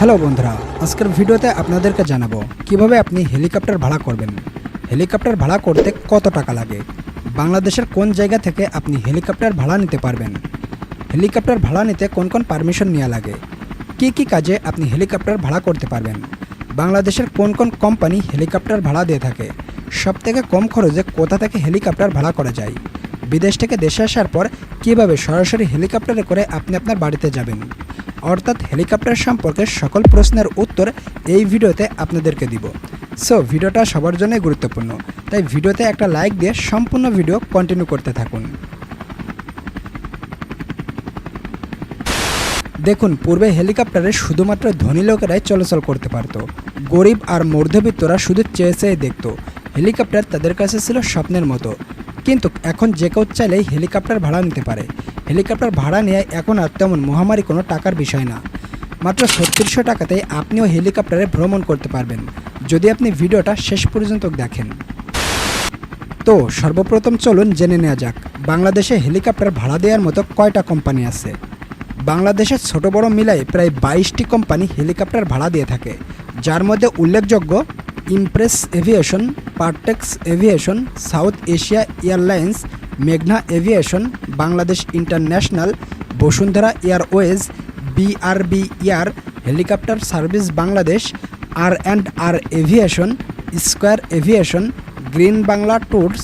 Hello বন্ধুরা, আজকের ভিডিওতে আপনাদেরকে জানাব কীভাবে আপনি হেলিকপ্টার ভাড়া করবেন। হেলিকপ্টার ভাড়া করতে কত টাকা লাগে? বাংলাদেশের কোন জায়গা থেকে আপনি হেলিকপ্টার ভাড়া নিতে পারবেন? হেলিকপ্টার ভাড়া নিতে কোন কোন পারমিশন নেওয়া লাগে? কি কি কাজে আপনি হেলিকপ্টার ভাড়া করতে পারবেন? বাংলাদেশের কোন কোন কোম্পানি হেলিকপ্টার ভাড়া দিয়ে থাকে? সবথেকে কম খরচে কোথা থেকে হেলিকপ্টার ভাড়া করা যায়? বিদেশ থেকে দেশে আসার পর কীভাবে সরাসরি হেলিকপ্টারে করে আপনি আপনার বাড়িতে যাবেন? অর্থাৎ হেলিকপ্টার সম্পর্কে সকল প্রশ্নের উত্তর এই ভিডিওতে আপনাদেরকে দিব। সো ভিডিওটা সবার জন্যই গুরুত্বপূর্ণ। তাই ভিডিওতে একটা লাইক দিয়ে সম্পূর্ণ ভিডিও কন্টিনিউ করতে থাকুন। দেখুন, পূর্বে হেলিকপ্টারে শুধুমাত্র ধনী লোকেরাই চলাচল করতে পারত। গরিব আর মধ্যবিত্তরা শুধু চেয়ে চেয়ে দেখত। হেলিকপ্টার তাদের কাছে ছিল স্বপ্নের মতো। কিন্তু এখন যে কেউ চাইলেই হেলিকপ্টার ভাড়া নিতে পারে। হেলিকপ্টার ভাড়া নিয়ে এখন আর তেমন মহামারী কোনো টাকার বিষয় না। মাত্র ছত্রিশশো টাকাতে আপনিও হেলিকপ্টারে ভ্রমণ করতে পারবেন, যদি আপনি ভিডিওটা শেষ পর্যন্ত দেখেন। তো, সর্বপ্রথম চলুন জেনে নেওয়া যাক, বাংলাদেশে হেলিকপ্টার ভাড়া দেওয়ার মতো কয়টা কোম্পানি আছে? বাংলাদেশের ছোট বড় মিলাই প্রায় বাইশটি কোম্পানি হেলিকপ্টার ভাড়া দিয়ে থাকে, যার মধ্যে উল্লেখযোগ্য Impress aviation, Partex aviation, South Asia airlines মেঘনা aviation, Bangladesh international, Bashundhara airways BRB air helicopter service Bangladesh, R and R aviation, Square aviation, Green Bangla tours,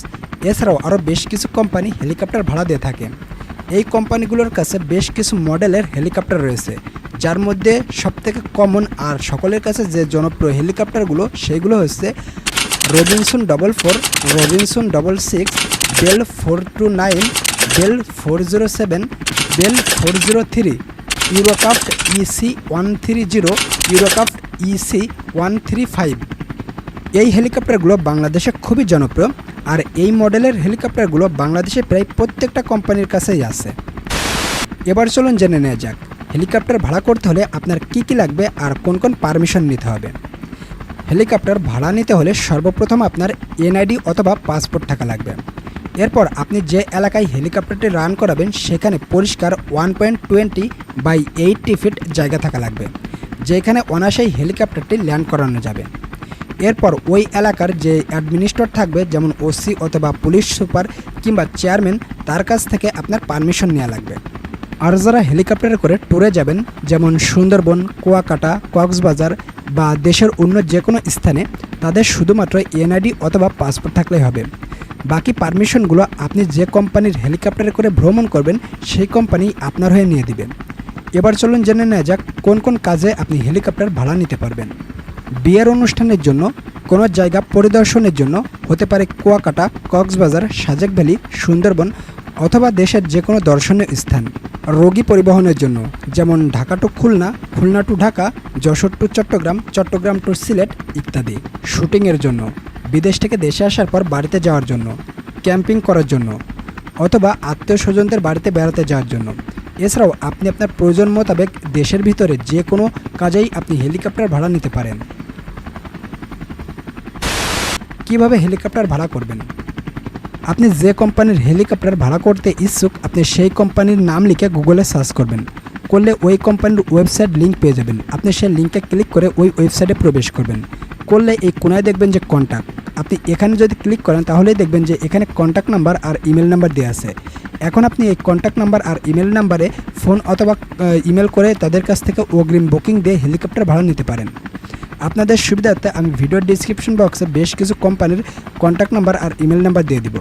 এছাড়াও আরও বেশ কিছু কোম্পানি হেলিকপ্টার ভাড়া দিয়ে থাকে। এই কোম্পানিগুলোর কাছে বেশ কিছু মডেলের হেলিকপ্টার রয়েছে, যার মধ্যে সবথেকে কমন আর সকলের কাছে যে জনপ্রিয় হেলিকপ্টারগুলো, সেগুলো হচ্ছে Robinson double four, Robinson double six Bell four two nine, Bell four zero seven, Bell four zero three Eurocopter EC one three zero Eurocopter EC one three five. এই হেলিকপ্টারগুলো বাংলাদেশে খুবই জনপ্রিয়, আর এই মডেলের হেলিকপ্টারগুলো বাংলাদেশে প্রায় প্রত্যেকটা কোম্পানির কাছেই আছে। এবার চলুন জেনে নেওয়া যাক, হেলিকপ্টার ভাড়া করতে হলে আপনার কি কি লাগবে আর কোন কোন পারমিশন নিতে হবে? হেলিকপ্টার ভাড়া নিতে হলে সর্বপ্রথম আপনার এনআইডি অথবা পাসপোর্ট থাকা লাগবে। এরপর আপনি যে এলাকায় হেলিকপ্টারটি রান করাবেন, সেখানে পরিষ্কার one point twenty by eighty feet জায়গা থাকা লাগবে, যেখানে অনায়াসেই হেলিকপ্টারটি ল্যান্ড করানো যাবে। এরপর ওই এলাকার যে অ্যাডমিনিস্ট্রেটর থাকবে, যেমন ওসি অথবা পুলিশ সুপার কিংবা চেয়ারম্যান, তার কাছ থেকে আপনার পারমিশন নেওয়া লাগবে। আর যারা হেলিকপ্টারে করে ট্যুরে যাবেন, যেমন সুন্দরবন, কুয়াকাটা, কক্সবাজার বা দেশের অন্য যে কোনো স্থানে, তাদের শুধুমাত্র এনআইডি অথবা পাসপোর্ট থাকলেই হবে। বাকি পারমিশনগুলো আপনি যে কোম্পানির হেলিকপ্টারে করে ভ্রমণ করবেন, সেই কোম্পানি আপনার হয়ে নিয়ে দিবেন এবার চলুন জেনে নেওয়া যাক কোন কোন কাজে আপনি হেলিকপ্টার ভাড়া নিতে পারবেন। বিয়ের অনুষ্ঠানের জন্য, কোনো জায়গা পরিদর্শনের জন্য, হতে পারে কুয়াকাটা, কক্সবাজার, সাজেক ভ্যালি, সুন্দরবন অথবা দেশের যে কোনো দর্শনীয় স্থান। রোগী পরিবহনের জন্য, যেমন Dhaka to Khulna Khulna to Dhaka, Jashore to Chattogram Chattogram to Sylhet ইত্যাদি। শুটিংয়ের জন্য বিদেশ থেকে দেশে আসার পর বাড়িতে যাওয়ার জন্য, ক্যাম্পিং করার জন্য, অথবা আত্মীয় স্বজনদের বাড়িতে বেড়াতে যাওয়ার জন্য। এছাড়াও আপনি আপনার প্রয়োজন মোতাবেক দেশের ভিতরে যে কোনো কাজেই আপনি হেলিকপ্টার ভাড়া নিতে পারেন। কীভাবে হেলিকপ্টার ভাড়া করবেন? আপনি যে কোম্পানির হেলিকপ্টার ভাড়া করতে ইচ্ছুক, আপনি সেই কোম্পানির নাম লিখে গুগলে সার্চ করবেন। করলে ওই কোম্পানির ওয়েবসাইট লিঙ্ক পেয়ে যাবেন। আপনি সেই লিঙ্কে ক্লিক করে ওই ওয়েবসাইটে প্রবেশ করবেন। করলে এই কোনায় দেখবেন যে কন্ট্যাক্ট আপনি এখানে যদি ক্লিক করেন, তাহলেই দেখবেন যে এখানে কন্ট্যাক্ট নাম্বার আর ইমেল নাম্বার দেওয়া আছে। এখন আপনি এই কন্ট্যাক্ট নাম্বার আর ইমেল নাম্বারে ফোন অথবা ইমেল করে তাদের কাছ থেকে অগ্রিম বুকিং দিয়ে হেলিকপ্টার ভাড়া নিতে পারেন। আপনাদের সুবিধার্থে আমি ভিডিওর ডিসক্রিপশন বক্সে বেশ কিছু কোম্পানির কন্ট্যাক্ট নাম্বার আর ইমেল নাম্বার দিয়ে দিব।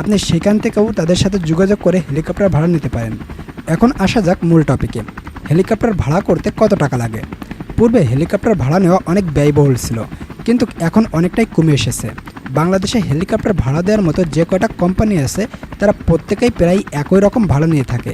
আপনি সেখান থেকেও তাদের সাথে যোগাযোগ করে হেলিকপ্টার ভাড়া নিতে পারেন। এখন আসা যাক মূল টপিকে হেলিকপ্টার ভাড়া করতে কত টাকা লাগে? পূর্বে হেলিকপ্টার ভাড়া নেওয়া অনেক ব্যয়বহুল ছিল। কিন্তু এখন অনেকটাই কমে এসেছে। বাংলাদেশে হেলিকপ্টার ভাড়া দেওয়ার মতো যে কয়টা কোম্পানি আছে, তারা প্রত্যেকেই প্রায় একই রকম ভাড়া নিয়ে থাকে।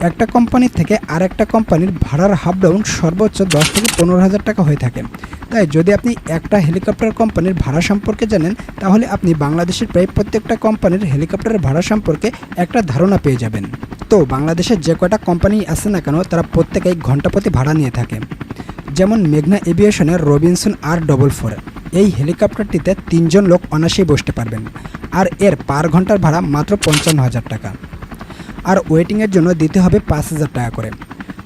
একটা কোম্পানি থেকে আর একটা কোম্পানির ভাড়ার হাফ ডাউন সর্বোচ্চ দশ থেকে পনেরো হাজার টাকা হয়ে থাকে। তাই যদি আপনি একটা হেলিকপ্টার কোম্পানির ভাড়া সম্পর্কে জানেন, তাহলে আপনি বাংলাদেশের প্রায় প্রত্যেকটা কোম্পানির হেলিকপ্টারের ভাড়া সম্পর্কে একটা ধারণা পেয়ে যাবেন। তো বাংলাদেশের যে কয়টা কোম্পানি আছে না কেন, তারা প্রত্যেকেই ঘন্টাপ্রতি ভাড়া নিয়ে থাকে। যেমন মেঘনা এভিয়েশনের রবিনসন আর ডবল ফোর। এই হেলিকপ্টারটিতে তিনজন লোক অনায়াসেই বসতে পারবেন। আর এর পার ঘণ্টার ভাড়া মাত্র পঞ্চান্ন হাজার টাকা। আর ওয়েটিংয়ের জন্য দিতে হবে পাঁচ হাজার টাকা করে।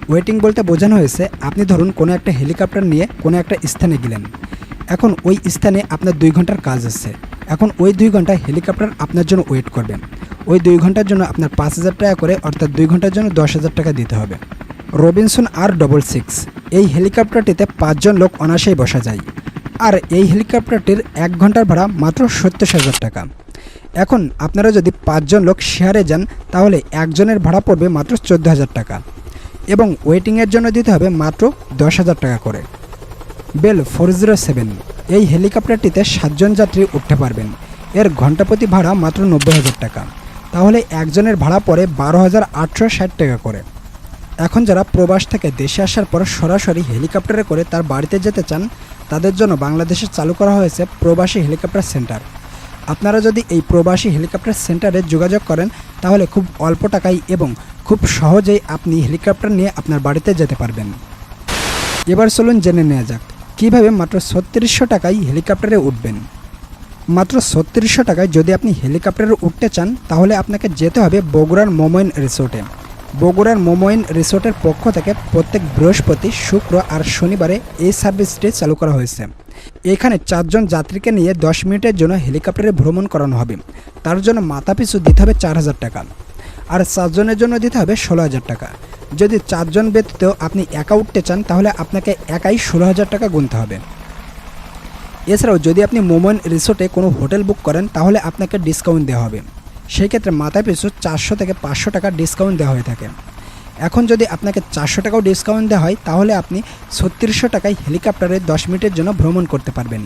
ওয়েটিং বলতে বোঝানো হয়েছে, আপনি ধরুন কোনো একটা হেলিকপ্টার নিয়ে কোনো একটা স্থানে গেলেন। এখন ওই স্থানে আপনার দুই ঘণ্টার কাজ আছে। এখন ওই দুই ঘণ্টা হেলিকপ্টার আপনার জন্য ওয়েট করবে। ওই দুই ঘণ্টার জন্য আপনার পাঁচ হাজার টাকা করে, অর্থাৎ দুই ঘণ্টার জন্য দশ হাজার টাকা দিতে হবে। রবিনসন আর ডবল সিক্স, এই হেলিকপ্টারটিতে পাঁচজন লোক অনায়াসেই বসা যায়। আর এই হেলিকপ্টারটির এক ঘণ্টার ভাড়া মাত্র সত্তর হাজার টাকা। এখন আপনারা যদি পাঁচজন লোক শেয়ারে যান, তাহলে একজনের ভাড়া পড়বে মাত্র চোদ্দ হাজার টাকা এবং ওয়েটিংয়ের জন্য দিতে হবে মাত্র দশ হাজার টাকা করে। বেল ফোর জিরো সেভেন, এই হেলিকপ্টারটিতে সাতজন যাত্রী উঠতে পারবেন। এর ঘন্টাপ্রতি ভাড়া মাত্র নব্বই হাজার টাকা। তাহলে একজনের ভাড়া পড়ে বারো হাজার আটশো ষাট টাকা করে। এখন যারা প্রবাস থেকে দেশে আসার পর সরাসরি হেলিকপ্টারে করে তার বাড়িতে যেতে চান তাদের জন্য বাংলাদেশে চালু করা হয়েছে প্রবাসী হেলিকপ্টার সেন্টার। আপনারা যদি এই প্রবাসী হেলিকপ্টার সেন্টারে যোগাযোগ করেন, তাহলে খুব অল্প টাকায় এবং খুব সহজেই আপনি হেলিকপ্টার নিয়ে আপনার বাড়িতে যেতে পারবেন। এবার চলুন জেনে নেওয়া যাক, কীভাবে মাত্র ছত্রিশশো টাকায় হেলিকপ্টারে উঠবেন? মাত্র ছত্রিশশো টাকায় যদি আপনি হেলিকপ্টারে উঠতে চান, তাহলে আপনাকে যেতে হবে বগুড়ার মোমোইন রিসোর্টে। বগুড়ার মোমোইন রিসোর্টের পক্ষ থেকে প্রত্যেক বৃহস্পতি, শুক্র আর শনিবারে এই সার্ভিসটি চালু করা হয়েছে। এখানে চারজন যাত্রীকে নিয়ে দশ মিনিটের জন্য হেলিকপ্টারে ভ্রমণ করানো হবে। তার জন্য মাথাপিছু দিতে হবে চার হাজার টাকা। আর চারজনের জন্য দিতে হবে ষোলো হাজার টাকা। যদি চারজন ব্যতীত আপনি একা উঠতে চান, তাহলে আপনাকে একাই ষোলো হাজার টাকা গুনতে হবে। এছাড়াও যদি আপনি মোমন রিসোর্টে কোনো হোটেল বুক করেন, তাহলে আপনাকে ডিসকাউন্ট দেওয়া হবে। সেই ক্ষেত্রে মাথা পিছু চারশো থেকে পাঁচশো টাকা ডিসকাউন্ট দেওয়া হয়ে থাকে। এখন যদি আপনাকে চারশো টাকাও ডিসকাউন্ট দেওয়া হয়, তাহলে আপনি ছত্রিশশো টাকায় হেলিকপ্টারে দশ মিনিটের জন্য ভ্রমণ করতে পারবেন।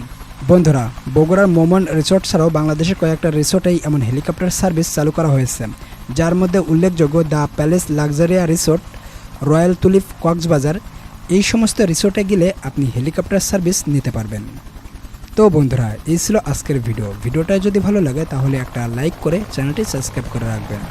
বন্ধুরা, বগুড়ার মোমন রিসোর্ট ছাড়াও বাংলাদেশের কয়েকটা রিসোর্টেই এমন হেলিকপ্টার সার্ভিস চালু করা হয়েছে। যার মধ্যে উল্লেখযোগ্য the Palace Luxuria resort Royal Tulip Cox's Bazar, এই সমস্ত রিসোর্টে গেলে আপনি হেলিকপ্টার সার্ভিস নিতে পারবেন। তো বন্ধুরা, এই ছিল আজকের ভিডিও ভিডিওটা যদি ভালো লাগে, তাহলে একটা লাইক করে চ্যানেলটি সাবস্ক্রাইব করে রাখবেন।